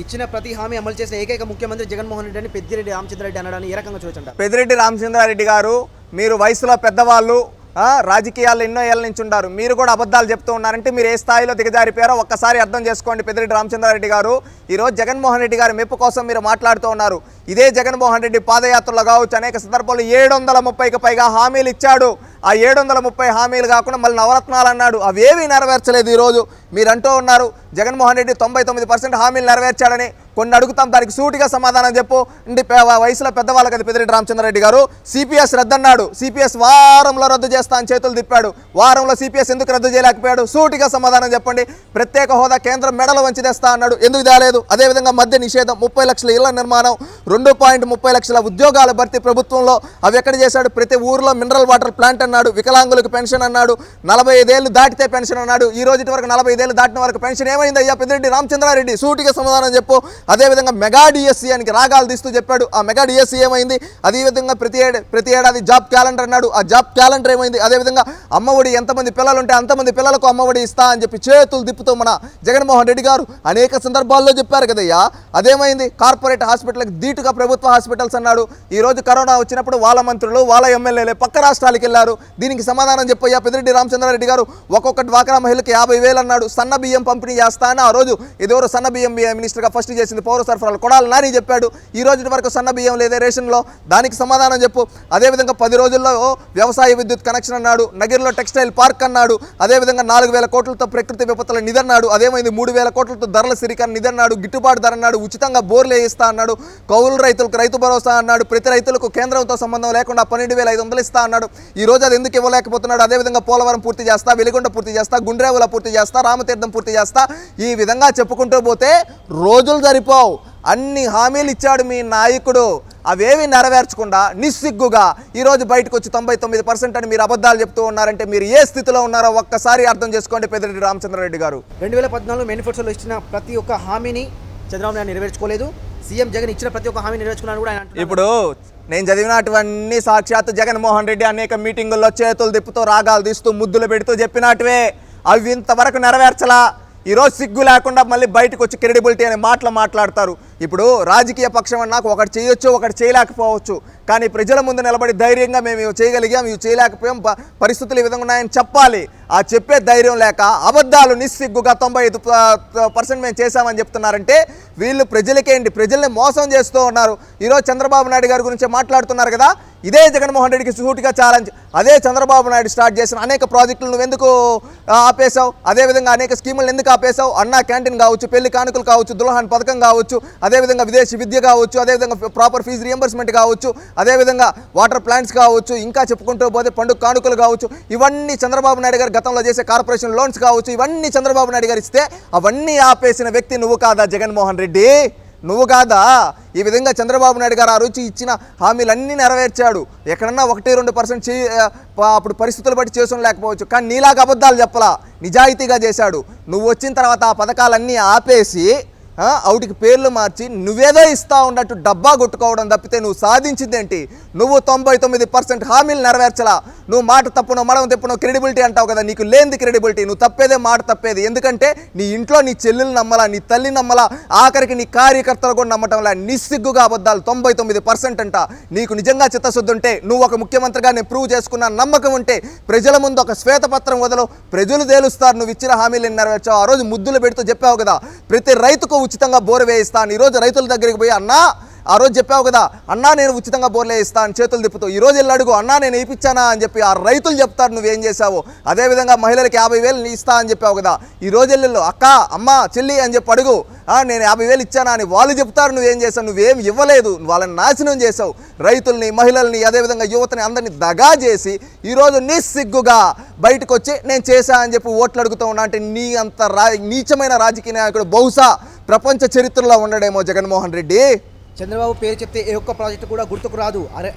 ఇచ్చిన ప్రతి హామీ అమలు చేసిన ఏకైక ముఖ్యమంత్రి జగన్మోహన్ రెడ్డి అని పెద్దిరెడ్డి రామచంద్రారెడ్డి అనడాన్ని ఏ రకంగా చూసంటారు పెద్దిరెడ్డి రామచంద్రారెడ్డి గారు మీరు వయసులో పెద్దవాళ్ళు రాజకీయాల్లో ఎన్నో ఏళ్ళ నుంచి ఉంటారు మీరు కూడా అబద్ధాలు చెప్తూ ఉన్నారంటే మీరు ఏ స్థాయిలో దిగజారిపోయారో ఒక్కసారి అర్థం చేసుకోండి పెద్దిరెడ్డి రామచంద్రారెడ్డి గారు. ఈరోజు జగన్మోహన్ రెడ్డి గారి మెప్పు కోసం మీరు మాట్లాడుతూ ఉన్నారు. ఇదే జగన్మోహన్ రెడ్డి పాదయాత్రలో కావచ్చు అనేక సందర్భాల్లో ఏడు వందల ముప్పైకి పైగా హామీలు ఇచ్చాడు. ఆ ఏడు వందల ముప్పై హామీలు కాకుండా మళ్ళీ నవరత్నాలు అన్నాడు. అవేవి నెరవేర్చలేదు ఈరోజు. మీరు అంటూ ఉన్నారు జగన్మోహన్ రెడ్డి తొంభై తొమ్మిది పర్సెంట్ హామీలు నెరవేర్చాడని. కొన్ని అడుగుతాం దానికి సూటిగా సమాధానం చెప్పు. ఇంటి వయసులో పెద్దవాళ్ళకి అది పెద్దిరెడ్డి రామచంద్రరెడ్డి గారు. సిపిఎస్ రద్దన్నాడు. సిపిఎస్ వారంలో రద్దు చేస్తా అని చేతులు తిప్పాడు. వారంలో సిపిఎస్ ఎందుకు రద్దు చేయలేకపోయాడు? సూటిగా సమాధానం చెప్పండి. ప్రత్యేక హోదా కేంద్రం మెడలు వంచి తెస్తా అన్నాడు. ఎందుకు తేలేదు? అదేవిధంగా మద్య నిషేధం ముప్పై లక్షల ఇళ్ళ నిర్మాణం రెండు పాయింట్ ముప్పై లక్షల ఉద్యోగాల భర్తీ ప్రభుత్వంలో. అవి ఎక్కడ చేశాడు? ప్రతి ఊర్లో మినరల్ వాటర్ ప్లాంట్ అన్నాడు వికలాంగులకు పెన్షన్ అన్నాడు నలభై ఐదేళ్ళు దాటితే పెన్షన్ అన్నాడు ఈ రోజు వరకు నలభై ఐదేళ్ళు దాటిన వరకు పెన్షన్ ఏమైంది అయ్యా? పెద్దిరెడ్డి రామచంద్రారెడ్డి సూటిగా సమాధానం చెప్పు. అదేవిధంగా మెగా డిఎస్సీ అని రాగాలు తీస్తూ చెప్పాడు ఆ మెగా డిఎస్సీ ఏమైంది? అదేవిధంగా ప్రతి ఏడు ప్రతి ఏడాది జాబ్ క్యాలెండర్ అన్నాడు ఆ జాబ్ క్యాలెండర్ ఏమైంది? అదేవిధంగా అమ్మఒడి ఎంతమంది పిల్లలు ఉంటే అంతమంది పిల్లలకు అమ్మఒడి ఇస్తా అని చెప్పి చేతులు దిప్పుతూ మన జగన్మోహన్ రెడ్డి గారు అనేక సందర్భాల్లో చెప్పారు కదయ్యా. అదేమైంది? కార్పొరేట్ హాస్పిటల్కి ధీటుగా ప్రభుత్వ హాస్పిటల్స్ అన్నాడు. ఈ రోజు కరోనా వచ్చినప్పుడు వాళ్ళ మంత్రులు వాళ్ళ ఎమ్మెల్యేలే పక్క రాష్ట్రాలకు వెళ్ళారు. దీనికి సమాధానం చెప్పయ్యా పెద్దిరెడ్డి రామచంద్రారెడ్డి గారు ఒక్కొక్క డ్వాక్రా మహిళకి యాభై వేలు అన్నాడు. సన్న బియ్యం పంపిణీ చేస్తా అని ఆ రోజు ఇదివరకు సన్న బియ్యం మినిస్టర్గా ఫస్ట్ చేసింది పౌర సరఫరాలు. కొడాలి నాని చెప్పాడు. ఈ రోజు వరకు సన్న బియ్యం లేదే రేషన్లో. దానికి సమాధానం చెప్పు. అదేవిధంగా పది రోజుల్లో వ్యవసాయ విద్యుత్ కనెక్షన్ అన్నాడు. నగిరిలో టెక్స్టైల్ పార్క్ అన్నాడు. అదేవిధంగా నాలుగు వేల కోట్లతో ప్రకృతి విపత్తుల నిధి అదేమైంది? మూడు వేల కోట్లతో ధరల సిరికన్ నిధి గిట్టుబాటు ధర అన్నాడు. ఉచితంగా బోర్లు వేయిస్తా అన్నాడు. కౌలు రైతులకు రైతు భరోసా అన్నాడు. ప్రతి రైతులకు కేంద్రంతో సంబంధం లేకుండా పన్నెండు వేల ఐదు వందలు ఇస్తా అన్నాడు. ఈ రోజు అది ఎందుకు ఇవ్వలేకపోతున్నాడు? అదేవిధంగా పోలవరం పూర్తి చేస్తా వెలిగొండ పూర్తి చేస్తా గుండ్రేవుల పూర్తి చేస్తా రామతీర్థం పూర్తి చేస్తా. ఈ విధంగా చెప్పుకుంటూ పోతే రోజులు సరిపోవు అన్ని హామీలు ఇచ్చాడు మీ నాయకుడు. అవేవి నెరవేర్చకుండా నిస్సిగ్గుగా ఈరోజు బయటకు వచ్చి తొంభై తొమ్మిది పర్సెంట్ అని మీరు అబద్ధాలు చెప్తూ ఉన్నారంటే మీరు ఏ స్థితిలో ఉన్నారో ఒక్కసారి అర్థం చేసుకోండి పెద్దిరెడ్డి రామచంద్రారెడ్డి గారు. రెండు వేల పద్నాలుగు మేనిఫెస్టోలో ఇచ్చిన ప్రతి ఒక్క హామీని చంద్రబాబు నాయుడు నెరవేర్చుకోలేదు. సీఎం జగన్ ఇచ్చిన ప్రతి ఒక్క హామీ నెరవేర్చుకున్నాను కూడా ఆయన ఇప్పుడు నేను చదివినటువన్నీ సాక్షాత్ జగన్మోహన్ రెడ్డి అనేక మీటింగుల్లో చేతులు తిప్పుతూ రాగాలు తీస్తూ ముద్దులు పెడుతూ చెప్పినట్టువే. అవి ఇంతవరకు నెరవేర్చలా. ఈరోజు సిగ్గు లేకుండా మళ్ళీ బయటకు వచ్చి క్రెడిబిలిటీ అనే మాటలు మాట్లాడతారు. ఇప్పుడు రాజకీయ పక్షం నాకు ఒకటి చేయొచ్చు ఒకటి చేయలేకపోవచ్చు. కానీ ప్రజల ముందు నిలబడి ధైర్యంగా మేము ఇవి చేయగలిగాం ఇవి చేయలేకపోయాం పరిస్థితులు ఈ విధంగా ఉన్నాయని చెప్పాలి. ఆ చెప్పే ధైర్యం లేక అబద్ధాలు నిస్సిగ్గుగా తొంభై ఐదు పర్సెంట్ మేము చేశామని చెప్తున్నారంటే వీళ్ళు ప్రజలకేంటి ప్రజల్ని మోసం చేస్తూ ఉన్నారు. ఈరోజు చంద్రబాబు నాయుడు గారి గురించి మాట్లాడుతున్నారు కదా ఇదే జగన్మోహన్ రెడ్డికి సూటిగా ఛాలెంజ్. అదే చంద్రబాబు నాయుడు స్టార్ట్ చేసిన అనేక ప్రాజెక్టులు నువ్వు ఎందుకు ఆపేశావు? అదేవిధంగా అనేక స్కీములు ఎందుకు ఆపేశావు? అన్నా క్యాంటీన్ కావచ్చు పెళ్ళి కానుకలు కావచ్చు దుల్హన్ పథకం కావచ్చు అదేవిధంగా విదేశీ విద్య కావచ్చు అదేవిధంగా ప్రాపర్ ఫీజు రియంబర్స్మెంట్ కావచ్చు అదేవిధంగా వాటర్ ప్లాంట్స్ కావచ్చు ఇంకా చెప్పుకుంటూ పోతే పండుగ కానుకలు కావచ్చు ఇవన్నీ చంద్రబాబు నాయుడు గారు గతంలో చేసే కార్పొరేషన్ లోన్స్ కావచ్చు ఇవన్నీ చంద్రబాబు నాయుడు గారు ఇస్తే అవన్నీ ఆపేసిన వ్యక్తి నువ్వు కాదా జగన్మోహన్ రెడ్డి? నువ్వు కాదా? ఈ విధంగా చంద్రబాబు నాయుడు గారు ఆ రుచి ఇచ్చిన హామీలన్నీ నెరవేర్చాడు. ఎక్కడన్నా ఒకటి రెండు పర్సెంట్ చే ప- అప్పుడు పరిస్థితులు బట్టి చేసిన లేకపోవచ్చు కానీ నీలాగా అబద్ధాలు చెప్పలా. నిజాయితీగా చేశాడు. నువ్వు వచ్చిన తర్వాత ఆ పథకాలన్నీ ఆపేసి అవుటికి పేర్లు మార్చి నువ్వేదో ఇస్తా ఉన్నట్టు డబ్బా కొట్టుకోవడం తప్పితే నువ్వు సాధించిందేంటి? నువ్వు తొంభై తొమ్మిది పర్సెంట్ హామీలు నెరవేర్చలా. నువ్వు మాట తప్పునో మడం తప్పునో క్రెడిబిలిటీ అంటావు కదా నీకు లేనిది క్రెడిబిలిటీ నువ్వు తప్పేదే మాట తప్పేది. ఎందుకంటే నీ ఇంట్లో నీ చెల్లెలు నమ్మలా నీ తల్లి నమ్మలా ఆఖరికి నీ కార్యకర్తలు కూడా నమ్మటంలా నిస్సిగ్గుగా అబద్ధాలు తొంభై తొమ్మిది పర్సెంట్ అంట. నీకు నిజంగా చిత్తశుద్ధి ఉంటే నువ్వు ఒక ముఖ్యమంత్రిగా నేను ప్రూవ్ చేసుకున్న నమ్మకం ఉంటే ప్రజల ముందు ఒక శ్వేతపత్రం వదలు ప్రజలు తేలుస్తారు. నువ్వు ఇచ్చిన హామీలు నెరవేర్చావు ఆ రోజు ముద్దులు పెడుతూ చెప్పావు కదా. ప్రతి రైతుకు ఉచితంగా బోరు వేయిస్తాను. ఈరోజు రోజు రైతుల దగ్గరికి పోయి అన్నా ఆ రోజు చెప్పావు కదా అన్నా నేను ఉచితంగా బోర్లే ఇస్తాను అని చేతులు తిప్పుతూ ఈ రోజు వెళ్ళి అడుగు అన్నా నేను వేయించానా అని చెప్పి ఆ రైతులు చెప్తారు నువ్వేం చేసావు అదేవిధంగా మహిళలకు యాభై వేలు ఇస్తా అని చెప్పావు కదా ఈ రోజు వెళ్ళి అక్క అమ్మ చెల్లి అని చెప్పి అడుగు "ఆ, నేను యాభై వేలు ఇచ్చానా? అని వాళ్ళు చెప్తారు నువ్వేం చేసావు నువ్వేం ఇవ్వలేదు వాళ్ళని నాశనం చేసావు రైతుల్ని మహిళల్ని అదేవిధంగా యువతని అందరినీ దగా చేసి ఈరోజు నిస్సిగ్గుగా బయటకు వచ్చి నేను చేశా అని చెప్పి ఓట్లు అడుగుతూ ఉన్నా అంటే నీ అంత రా నీచమైన రాజకీయ నాయకుడు బహుశా ప్రపంచ చరిత్రలో ఉండడేమో జగన్మోహన్ రెడ్డి. చంద్రబాబు పేరు చెప్తే ఏ ఒక్క ప్రాజెక్టు కూడా గుర్తుకు రాదు. అరే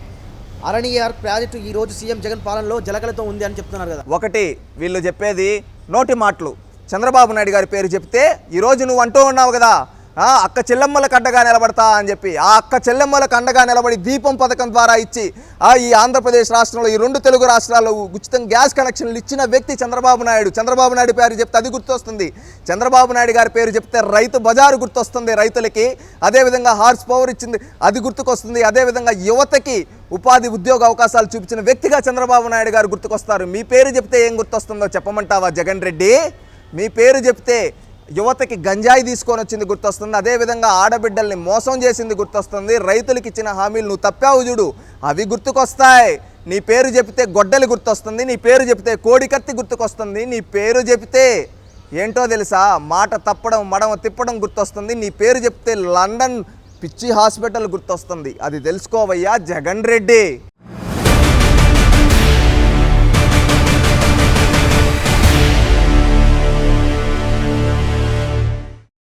అరణియార్ ప్రాజెక్టు ఈ రోజు సీఎం జగన్ పాలనలో జలకలతో ఉంది అని చెప్తున్నారు కదా. ఒకటి వీళ్ళు చెప్పేది నోటి మాటలు. చంద్రబాబు నాయుడు గారి పేరు చెప్తే ఈరోజు నువ్వు అంటూ ఉన్నావు కదా. అక్క చెల్లెమ్మలకు అండగా నిలబడతా అని చెప్పి ఆ అక్క చెల్లెమ్మలకు అండగా నిలబడి దీపం పథకం ద్వారా ఇచ్చి ఆ ఈ ఆంధ్రప్రదేశ్ రాష్ట్రంలో ఈ రెండు తెలుగు రాష్ట్రాల్లో ఉచితం గ్యాస్ కనెక్షన్లు ఇచ్చిన వ్యక్తి చంద్రబాబు నాయుడు. చంద్రబాబు నాయుడు పేరు చెప్తే అది గుర్తొస్తుంది. చంద్రబాబు నాయుడు గారి పేరు చెప్తే రైతు బజారు గుర్తొస్తుంది రైతులకి. అదేవిధంగా హార్స్ పవర్ ఇచ్చింది అది గుర్తుకొస్తుంది. అదేవిధంగా యువతకి ఉపాధి ఉద్యోగ అవకాశాలు చూపించిన వ్యక్తిగా చంద్రబాబు నాయుడు గారు గుర్తుకొస్తారు. మీ పేరు చెప్తే ఏం గుర్తొస్తుందో చెప్పమంటావా జగన్ రెడ్డి? మీ పేరు చెప్తే యువతకి గంజాయి తీసుకొని వచ్చింది గుర్తొస్తుంది. అదేవిధంగా ఆడబిడ్డల్ని మోసం చేసింది గుర్తొస్తుంది. రైతులకు ఇచ్చిన హామీలు నువ్వు తప్పావు చూడు. అవి గుర్తుకొస్తాయి. నీ పేరు చెప్తే గొడ్డలి గుర్తొస్తుంది. నీ పేరు చెప్తే కోడికత్తి గుర్తుకొస్తుంది. నీ పేరు చెప్తే ఏంటో తెలుసా? మాట తప్పడం మడమ తిప్పడం గుర్తొస్తుంది. నీ పేరు చెప్తే లండన్ పిచ్చి హాస్పిటల్ గుర్తొస్తుంది. అది తెలుసుకోవయ్యా జగన్ రెడ్డి.